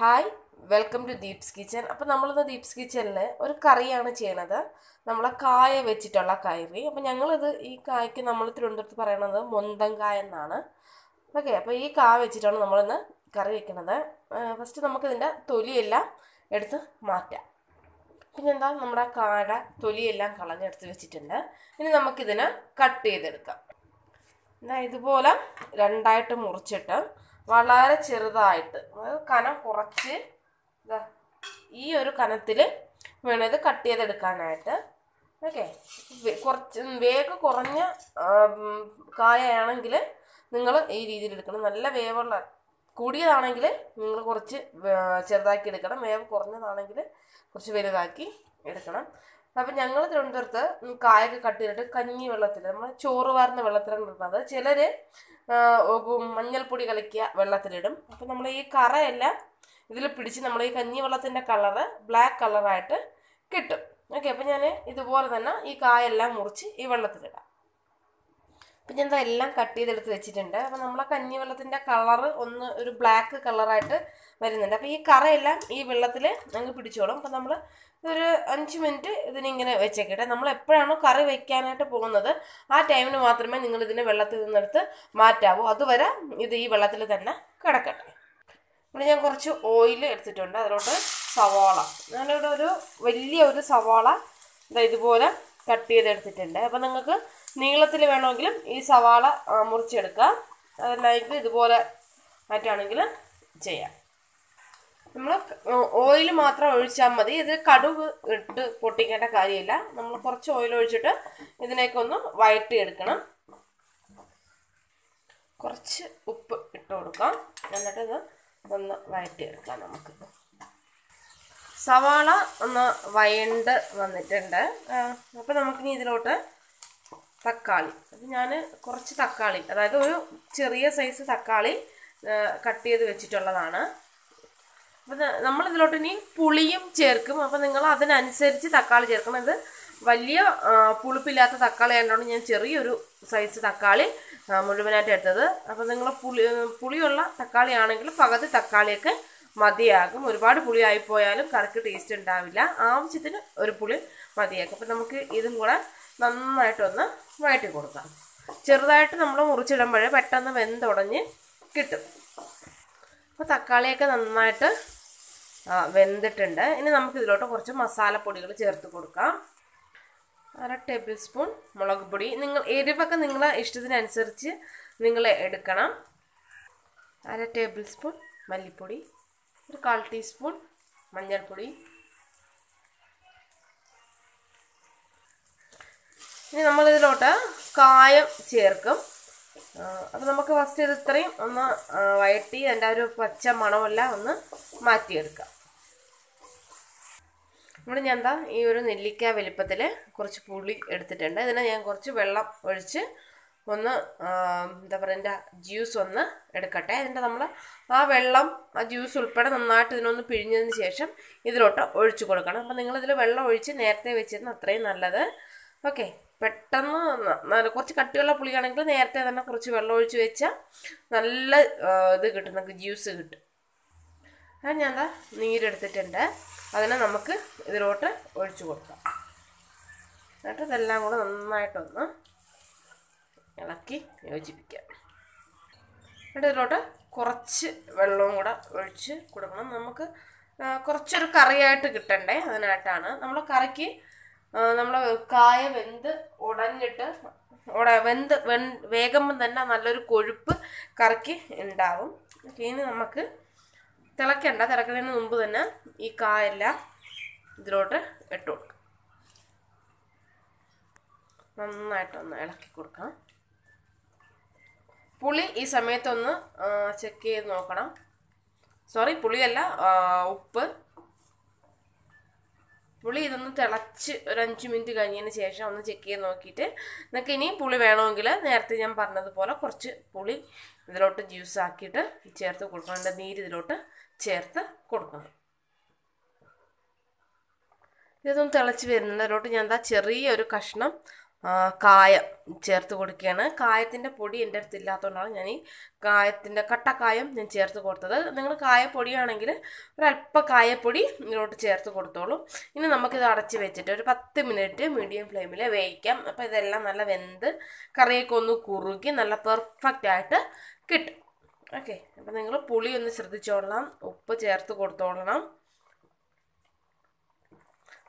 Hi welcome to Deep's kitchen അപ്പോൾ നമ്മളിന്ന് ദീപ്സ് കിച്ചനിൽ ഒരു കറിയാണ് ചെയ്യണത്. നമ്മളെ കായ വെച്ചിട്ടുള്ള കറി. അപ്പോൾ ഞങ്ങളിത് ഈ കായ്ക്ക് നമ്മൾ തിരുവനന്തപുരത്ത് പറയണത് മൊന്തങ്കായ എന്നാണ്. ഓക്കെ അപ്പോൾ ഈ കായ വെച്ചിട്ടാണ് നമ്മളിന്ന് കറി വെക്കുന്നത് ഫസ്റ്റ് നമുക്കിതിന്റെ തൊലിയെല്ലാം എടുത്ത് മാറ്റാം. പിന്നെ എന്താ? നമ്മുടെ കാട തൊലിയെല്ലാം കളഞ്ഞെടുത്ത് വെച്ചിട്ടുണ്ട്. ഇനി നമുക്കിതിനെ കട്ട് ചെയ്തെടുക്കാം. ഇതുപോലെ രണ്ടായിട്ട് മുറിച്ചിട്ട് വളരെ ചെറുതായിട്ട്. കനം കുറച്ച് ഈ ഒരു കനത്തിൽ വേണം ഇത് കട്ട് ചെയ്തെടുക്കാനായിട്ട്. ഓക്കെ. കുറച്ച് വേഗം കുറഞ്ഞ കായയാണെങ്കിൽ നിങ്ങൾ ഈ രീതിയിൽ എടുക്കണം. നല്ല വേവുള്ള കൂടിയതാണെങ്കിൽ നിങ്ങൾ കുറച്ച് ചെറുതാക്കി എടുക്കണം. വേവ് കുറഞ്ഞതാണെങ്കിൽ കുറച്ച് വലുതാക്കി എടുക്കണം. അപ്പം ഞങ്ങൾ തിരുവനന്തപുരത്ത് കായൊക്കെ കട്ട് ചെയ്തിട്ട് കഞ്ഞി വെള്ളത്തിൽ നമ്മൾ ചോറ് വാർന്ന വെള്ളത്തിലാണ് ഇടുന്നത്. ചിലർ മഞ്ഞൾപ്പൊടി കലക്കിയ വെള്ളത്തിലിടും. അപ്പം നമ്മൾ ഈ കറയെല്ലാം ഇതിൽ പിടിച്ച് നമ്മൾ ഈ കഞ്ഞി വെള്ളത്തിന്റെ കളറ് ബ്ലാക്ക് കളറായിട്ട് കിട്ടും. ഓക്കെ അപ്പം ഞാൻ ഇതുപോലെ തന്നെ ഈ കായെല്ലാം മുറിച്ച് ഈ വെള്ളത്തിലിടാം. അപ്പം ഞാൻ ഇതെല്ലാം കട്ട് ചെയ്തെടുത്ത് വെച്ചിട്ടുണ്ട്. അപ്പം നമ്മളെ കഞ്ഞി വെള്ളത്തിന്റെ കളറ് ഒന്ന് ഒരു ബ്ലാക്ക് കളറായിട്ട് വരുന്നുണ്ട്. അപ്പോൾ ഈ കറയെല്ലാം ഈ വെള്ളത്തിൽ ഞങ്ങൾ പിടിച്ചോളും. അപ്പം നമ്മൾ ഒരു അഞ്ച് മിനിറ്റ് ഇതിനിങ്ങനെ വെച്ചേക്കട്ടെ. നമ്മൾ എപ്പോഴാണോ കറി വെക്കാനായിട്ട് പോകുന്നത് ആ ടൈമിന് മാത്രമേ നിങ്ങൾ ഇതിനെ വെള്ളത്തിൽ നിന്നെടുത്ത് മാറ്റാവൂ. അതുവരെ ഇത് ഈ വെള്ളത്തിൽ തന്നെ കിടക്കട്ടെ. ഇവിടെ ഞാൻ കുറച്ച് ഓയിൽ എടുത്തിട്ടുണ്ട്. അതിലോട്ട് സവാള. ഞാനിവിടെ ഒരു വലിയ ഒരു സവാള ഇതുപോലെ കട്ട് ചെയ്തെടുത്തിട്ടുണ്ട്. അപ്പം നിങ്ങൾക്ക് നീളത്തിൽ വേണമെങ്കിലും ഈ സവാള മുറിച്ചെടുക്കാം അതല്ലെങ്കിൽ ഇതുപോലെ ആയിട്ടാണെങ്കിൽ ചെയ്യാം. നമ്മൾ ഓയിൽ മാത്രം ഒഴിച്ചാൽ മതി. ഇത് കടുക് ഇട്ട് പൊട്ടിക്കേണ്ട കാര്യമില്ല. നമ്മൾ കുറച്ച് ഓയിൽ ഒഴിച്ചിട്ട് ഇതിനേക്ക് ഒന്ന് എടുക്കണം കുറച്ച് ഉപ്പ് ഇട്ട് കൊടുക്കാം. എന്നിട്ട് ഇത് ഒന്ന് വഴറ്റി എടുക്കാം നമുക്ക്. സവാള ഒന്ന് വയണ്ട് വന്നിട്ടുണ്ട്. അപ്പോൾ നമുക്കിനി ഇതിലോട്ട് തക്കാളി. അത് ഞാൻ കുറച്ച് തക്കാളി അതായത് ഒരു ചെറിയ സൈസ് തക്കാളി കട്ട് ചെയ്ത് വെച്ചിട്ടുള്ളതാണ്. അപ്പം നമ്മളിതിലോട്ട് ഇനി പുളിയും ചേർക്കും. അപ്പം നിങ്ങൾ അതിനനുസരിച്ച് തക്കാളി ചേർക്കണം ഇത് വലിയ പുളിപ്പില്ലാത്ത തക്കാളി ആയതുകൊണ്ട് ഞാൻ ചെറിയൊരു സൈസ് തക്കാളി മുഴുവനായിട്ട് എടുത്തത്. അപ്പം നിങ്ങൾ പുളി പുളിയുള്ള തക്കാളി ആണെങ്കിൽ പകുതി തക്കാളിയൊക്കെ മതിയാകും. ഒരുപാട് പുളി ആയിപ്പോയാലും കറക്റ്റ് ടേസ്റ്റ് ഉണ്ടാവില്ല. ആവശ്യത്തിന് ഒരു പുളി മതിയാക്കും അപ്പം നമുക്ക് ഇതും കൂടെ നന്നായിട്ടൊന്ന് വഴറ്റി കൊടുക്കാം. ചെറുതായിട്ട് നമ്മൾ മുറിച്ചിടുമ്പോഴേ പെട്ടെന്ന് വെന്തുടഞ്ഞ് കിട്ടും. അപ്പോൾ തക്കാളിയൊക്കെ നന്നായിട്ട് വെന്തിട്ടുണ്ട്. ഇനി നമുക്ക് ഇതിലോട്ട് കുറച്ച് മസാലപ്പൊടികൾ ചേർത്ത് കൊടുക്കാം. അര ടേബിൾ സ്പൂൺ മുളക് പൊടി. നിങ്ങൾ എരിവൊക്കെ നിങ്ങളെ ഇഷ്ടത്തിനനുസരിച്ച് നിങ്ങൾ എടുക്കണം. അര ടേബിൾ സ്പൂൺ മല്ലിപ്പൊടി. ഒരു കാൽ ടീസ്പൂൺ മഞ്ഞൾപ്പൊടി. ഇനി നമ്മളിതിലോട്ട് കായം ചേർക്കും. അപ്പോൾ നമുക്ക് ഫസ്റ്റ് ഇത് ഇത്രയും ഒന്ന് വഴറ്റി അതിന്റെ ഒരു പച്ച മണമെല്ലാം ഒന്ന് മാറ്റിയെടുക്കാം. ഇവിടെ ഞാൻ എന്താ ഈ ഒരു നെല്ലിക്ക വലിപ്പത്തിൽ കുറച്ച് പുളി എടുത്തിട്ടുണ്ട്. ഇതിനെ ഞാൻ കുറച്ച് വെള്ളം ഒഴിച്ച് ഒന്ന് എന്താ പറയുക എന്റെ ജ്യൂസ് ഒന്ന് എടുക്കട്ടെ. അതിന്റെ നമ്മൾ ആ വെള്ളം ആ ജ്യൂസ് ഉൾപ്പെടെ നന്നായിട്ട് ഇതിനൊന്ന് പിഴിഞ്ഞതിന് ശേഷം ഇതിലോട്ട് ഒഴിച്ചു കൊടുക്കണം. അപ്പം നിങ്ങളിതിൽ വെള്ളം ഒഴിച്ച് നേരത്തെ വെച്ചിരുന്ന അത്രയും നല്ലത്. ഓക്കെ പെട്ടെന്ന് കുറച്ച് കട്ടിയുള്ള പുളിയാണെങ്കിൽ നേരത്തെ തന്നെ കുറച്ച് വെള്ളം ഒഴിച്ച് വെച്ചാൽ നല്ല ഇത് കിട്ടും നമുക്ക് ജ്യൂസ് കിട്ടും. അത് ഞാൻ എന്താ നീരെടുത്തിട്ടുണ്ട്. അതിനെ നമുക്ക് ഇതിലോട്ട് ഒഴിച്ചു കൊടുക്കാം. എന്നിട്ട് ഇതെല്ലാം കൂടെ നന്നായിട്ടൊന്ന് ഇളക്കി യോജിപ്പിക്കാം. എന്നിട്ട് ഇതിലോട്ട് കുറച്ച് വെള്ളവും കൂടെ ഒഴിച്ച് കൊടുക്കണം. നമുക്ക് കുറച്ചൊരു കറിയായിട്ട് കിട്ടണ്ടേ അതിനായിട്ടാണ്. നമ്മൾ കറിക്ക് നമ്മൾ കായ വെന്ത് ഉടഞ്ഞിട്ട് ഉട വെന്ത് വെൻ വേഗമ്പം തന്നെ നല്ലൊരു കൊഴുപ്പ് കറക്കി ഉണ്ടാവും. ഇനി നമുക്ക് തിളക്കണ്ട തിളക്കുന്നതിന് മുമ്പ് തന്നെ ഈ കായെല്ലാം ഇതിലോട്ട് ഇട്ട് കൊടുക്കാം. നന്നായിട്ടൊന്ന് ഇളക്കി കൊടുക്കാം പുളി ഈ സമയത്തൊന്ന് ചെക്ക് ചെയ്ത് നോക്കണം. സോറി പുളിയല്ല ഉപ്പ്. പുളി ഇതൊന്ന് തിളച്ച് ഒരു അഞ്ച് മിനിറ്റ് കഴിഞ്ഞതിന് ശേഷം ഒന്ന് ചെക്ക് ചെയ്ത് നോക്കിയിട്ട് നിങ്ങൾക്ക് ഇനിയും പുളി വേണമെങ്കിൽ നേരത്തെ ഞാൻ പറഞ്ഞതുപോലെ കുറച്ച് പുളി ഇതിലോട്ട് ജ്യൂസ് ആക്കിയിട്ട് ചേർത്ത് കൊടുക്കണം. എന്റെ നീര് ഇതിലോട്ട് ചേർത്ത് കൊടുക്കണം. ഇതൊന്ന് തിളച്ച് വരുന്നതിലോട്ട് ഞാൻ എന്താ ചെറിയൊരു കഷ്ണം കായം ചേർത്ത് കൊടുക്കുകയാണ്. കായത്തിന്റെ പൊടി എന്റെ അടുത്ത് ഇല്ലാത്തതുകൊണ്ടാണ് ഞാൻ ഈ കായത്തിന്റെ കട്ടക്കായം ഞാൻ ചേർത്ത് കൊടുത്തത്. നിങ്ങൾ കായപ്പൊടിയാണെങ്കിൽ ഒരല്പ കായപ്പൊടി ഇതിലോട്ട് ചേർത്ത് കൊടുത്തോളൂ. ഇനി നമുക്കിത് അടച്ച് വെച്ചിട്ട് ഒരു പത്ത് മിനിറ്റ് മീഡിയം ഫ്ലെയിമിൽ വേവിക്കാം. അപ്പോൾ ഇതെല്ലാം നല്ല വെന്ത് കറിയൊക്കെ ഒന്ന് കുറുകി നല്ല പെർഫെക്റ്റ് ആയിട്ട് കിട്ടും. ഓക്കെ അപ്പം നിങ്ങൾ പുളി ഒന്ന് ശ്രദ്ധിച്ചോളണം. ഉപ്പ് ചേർത്ത് കൊടുത്തോളണം.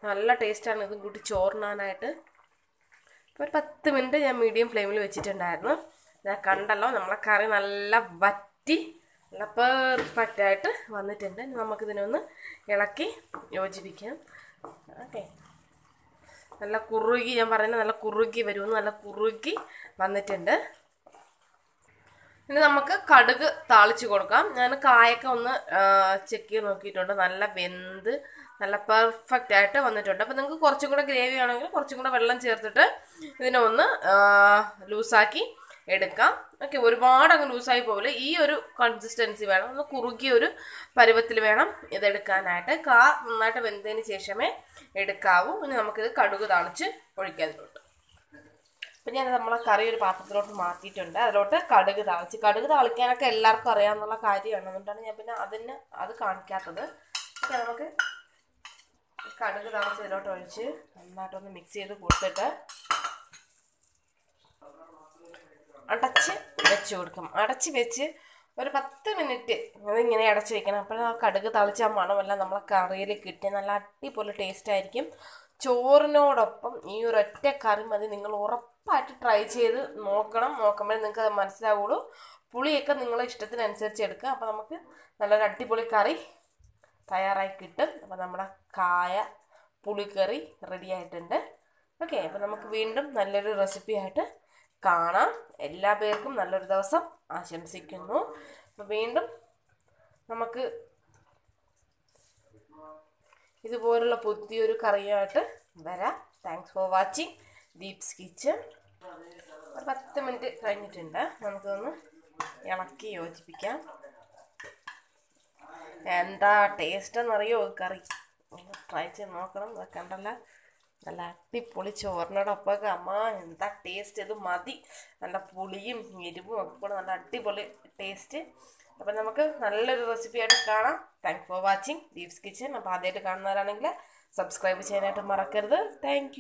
നല്ല ടേസ്റ്റാണ് ഇതും കൂട്ടി ചോറിനാനായിട്ട്. ഒരു പത്ത് മിനിറ്റ് ഞാൻ മീഡിയം ഫ്ലെയിമിൽ വെച്ചിട്ടുണ്ടായിരുന്നു. ഞാൻ കണ്ടല്ലോ നമ്മളെ കറി നല്ല വറ്റി നല്ല പെർഫെക്റ്റ് ആയിട്ട് വന്നിട്ടുണ്ട്. നമുക്കിതിനൊന്ന് ഇളക്കി യോജിപ്പിക്കാം. ഓക്കെ. നല്ല കുറുകി ഞാൻ പറയുന്നത് നല്ല കുറുകി വരുമെന്ന് നല്ല കുറുകി വന്നിട്ടുണ്ട്. ഇനി നമുക്ക് കടുക് താളിച്ചു കൊടുക്കാം. ഞാൻ കായൊക്കെ ഒന്ന് ചെക്ക് ചെയ്ത് നോക്കിയിട്ടുണ്ട്. നല്ല വെന്ത് നല്ല പെർഫെക്റ്റ് ആയിട്ട് വന്നിട്ടുണ്ട്. അപ്പോൾ നിങ്ങൾക്ക് കുറച്ചും കൂടെ ഗ്രേവി ആണെങ്കിൽ കുറച്ചും കൂടെ വെള്ളം ചേർത്തിട്ട് ഇതിനെ ഒന്ന് ലൂസാക്കി എടുക്കാം. ഓക്കെ ഒരുപാട് അങ്ങ് ലൂസായി പോകില്ല ഈ ഒരു കൺസിസ്റ്റൻസി വേണം. ഒന്ന് കുറുകിയ ഒരു പരുവത്തിൽ വേണം ഇതെടുക്കാനായിട്ട്. കാ നന്നായിട്ട് വെന്തതിന് ശേഷമേ എടുക്കാവൂ. ഇനി നമുക്കിത് കടുക് താളിച്ച് ഒഴിക്കാതിട്ടുണ്ട് അപ്പം ഞാൻ നമ്മളെ കറി ഒരു പാത്രത്തിലോട്ട് മാറ്റിയിട്ടുണ്ട്. അതിലോട്ട് കടുക് താളിച്ച്. കടുക് താളിക്കാനൊക്കെ എല്ലാവർക്കും അറിയാമെന്നുള്ള കാര്യമാണ്. അതുകൊണ്ടാണ് ഞാൻ പിന്നെ അതിന് അത് കാണിക്കാത്തത്. അപ്പം നമുക്ക് കടുക് താളിച്ച് ഇതിലോട്ട് ഒഴിച്ച് നന്നായിട്ടൊന്ന് മിക്സ് ചെയ്ത് കൊടുത്തിട്ട് അടച്ച് വെച്ച് കൊടുക്കും. അടച്ച് വെച്ച് ഒരു പത്ത് മിനിറ്റ് അതിങ്ങനെ അടച്ച് വെക്കണം. അപ്പോൾ ആ കടുക് തളിച്ച മണമെല്ലാം നമ്മളെ കറിയിൽ കിട്ടി നല്ല അടിപൊളി ടേസ്റ്റ് ആയിരിക്കും. ചോറിനോടൊപ്പം ഈ ഒരു ഒറ്റ കറി മതി. നിങ്ങൾ ഉറപ്പായിട്ട് ട്രൈ ചെയ്ത് നോക്കണം. നോക്കുമ്പോഴേ നിങ്ങൾക്ക് അത് മനസ്സിലാവുള്ളൂ. പുളിയൊക്കെ നിങ്ങളെ ഇഷ്ടത്തിനനുസരിച്ച് എടുക്കുക. അപ്പോൾ നമുക്ക് നല്ലൊരു അടിപൊളി കറി തയ്യാറായി കിട്ടും. അപ്പോൾ നമ്മുടെ കായ പുളിക്കറി റെഡി ആയിട്ടുണ്ട്. ഓക്കെ അപ്പോൾ നമുക്ക് വീണ്ടും നല്ലൊരു റെസിപ്പി ആയിട്ട് കാണാം. എല്ലാ പേർക്കും നല്ലൊരു ദിവസം ആശംസിക്കുന്നു. അപ്പോൾ വീണ്ടും നമുക്ക് ഇതുപോലുള്ള പുതിയൊരു കറിയായിട്ട് വരാം. Thanks for watching Deep's kitchen ഒരു പത്ത് മിനിറ്റ് കഴിഞ്ഞിട്ടുണ്ട്. നമുക്കൊന്ന് ഇളക്കി യോജിപ്പിക്കാം. എന്താ ടേസ്റ്റ് എന്നറിയോ കറി? ഒന്ന് ട്രൈ ചെയ്ത് നോക്കണം. കണ്ടല്ല. നല്ല അടിപൊളി ചോറിനോടൊപ്പം അമ്മ എന്താ ടേസ്റ്റ് ഇത് മതി. നല്ല പുളിയും എരിവും ഒക്കെ കൂടെ നല്ല അടിപൊളി ടേസ്റ്റ് അപ്പം നമുക്ക് നല്ലൊരു റെസിപ്പി ആയിട്ട് കാണാം. Thank for watching Deep's kitchen അപ്പോൾ ആദ്യമായിട്ട് കാണുന്നവരാണെങ്കിൽ സബ്സ്ക്രൈബ് ചെയ്യാനായിട്ട് മറക്കരുത്. താങ്ക്